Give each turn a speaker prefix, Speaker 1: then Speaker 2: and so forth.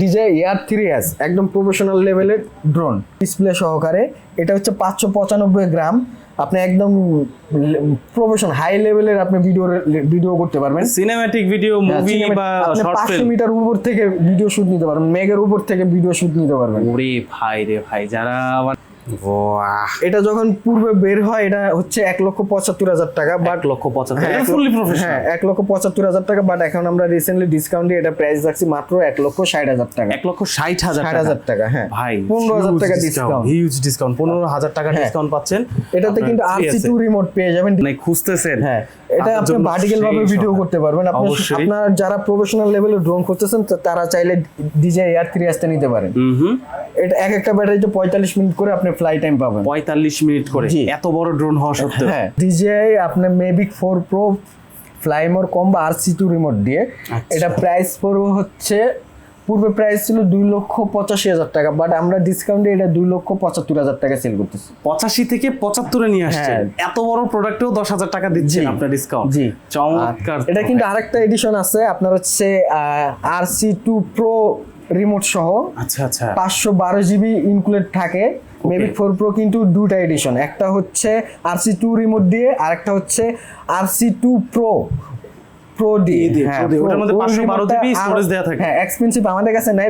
Speaker 1: DJ air three S একদম professional লেভেলের drone display সহকারে এটা হচ্ছে পাঁচশো পঁচানব্বই গ্রাম। আপনি একদম প্রফেশনাল হাই লেভেলের আপনি ভিডিও ভিডিও করতে পারবেন।
Speaker 2: সিনেম্যাটিক ভিডিও মুভি বা শর্ট
Speaker 1: পাঁচশো
Speaker 2: ফিল্ম
Speaker 1: মিটার উপর থেকে ভিডিও শুট নিতে পারবেন মেঘের উপর থেকে ভিডিও শুট নিতে পারবেন।
Speaker 2: ওরে ভাই রে ভাই যারা বাহ
Speaker 1: এটা যখন পূর্বে বের হয় এটা হচ্ছে এক লক্ষ পঁচাত্তর হাজার টাকা বাট
Speaker 2: লক্ষ পঁচাত্তর
Speaker 1: হ্যাঁ, এক লক্ষ-
Speaker 2: প্রফেশনাল
Speaker 1: হ্যাঁ এক লক্ষ পঁচাত্তর হাজার টাকা বাট এখন আমরা রিসেন্টলি ডিসকাউন্ট দিয়ে এটা প্রাইস রাখছি মাত্র এক লক্ষ ষাট হাজার টাকা।
Speaker 2: এক লক্ষ ষাট হাজার
Speaker 1: হাজার টাকা হ্যাঁ।
Speaker 2: ভাই
Speaker 1: পনেরো হাজার টাকা ডিসকাউন্ট
Speaker 2: হিউজ ডিসকাউন্ট পনেরো হাজার টাকা
Speaker 1: হ্যাঁ।
Speaker 2: ডিসকাউন্ট পাচ্ছেন।
Speaker 1: এটাতে কিন্তু আরসি টু রিমোট পেয়ে যাবেন।
Speaker 2: মানে খুঁজতেছেন।
Speaker 1: হ্যাঁ এটা আপনি ভার্টিক্যাল ভাবে ভিডিও করতে পারবেন। আপনি। আপনার যারা প্রফেশনাল লেভেলে ড্রোন করতেছেন তারা চাইলে ডিজে এয়ার থ্রি আসতে নিতে পারেন। এটা এক একটা ব্যাটারিতে পঁয়তাল্লিশ মিনিট করে আপনি ফ্লাই টাইম পাবেন।
Speaker 2: পঁয়তাল্লিশ মিনিট করে। এত বড় ড্রোন হওয়া সত্ত্বেও।
Speaker 1: হ্যাঁ ডিজিআই আপনার Mavic four pro fly more combo R C two remote দিয়ে।
Speaker 2: আচ্ছা।
Speaker 1: এটা প্রাইস পড়বে হচ্ছে পূর্বে প্রাইস ছিল দুই লক্ষ পঁচাশি হাজার টাকা বাট আমরা ডিসকাউন্টে এটা দুই লক্ষ পঁচাত্তর হাজার টাকা সেল করতেছি।
Speaker 2: পঁচাশি থেকে পঁচাত্তরে নিয়ে
Speaker 1: হ্যাঁ।
Speaker 2: এত বড় প্রোডাক্টেও দশ হাজার টাকা দিচ্ছেন আপনার ডিসকাউন্ট
Speaker 1: জি।
Speaker 2: চমৎকার।
Speaker 1: এটা কিন্তু আরেকটা এডিশন আছে আপনার হচ্ছে R C two pro remote সহ
Speaker 2: আচ্ছা আচ্ছা।
Speaker 1: পাঁচশো বারো জিবি ইনক্লুড থাকে। মেবিক ফোর প্রো কিন্তু দুটা এডিশন একটা হচ্ছে আর সি টু রিমোট দিয়ে আর একটা হচ্ছে R C two pro pro দিয়ে
Speaker 2: দিয়ে,
Speaker 1: হ্যাঁ।
Speaker 2: ওটার মধ্যে
Speaker 1: ওই
Speaker 2: 512
Speaker 1: remote টা
Speaker 2: GB
Speaker 1: আরো-
Speaker 2: storage দেয়া থাকে।
Speaker 1: হ্যাঁ এক্সপেন্সিভ আমাদের কাছে নাই।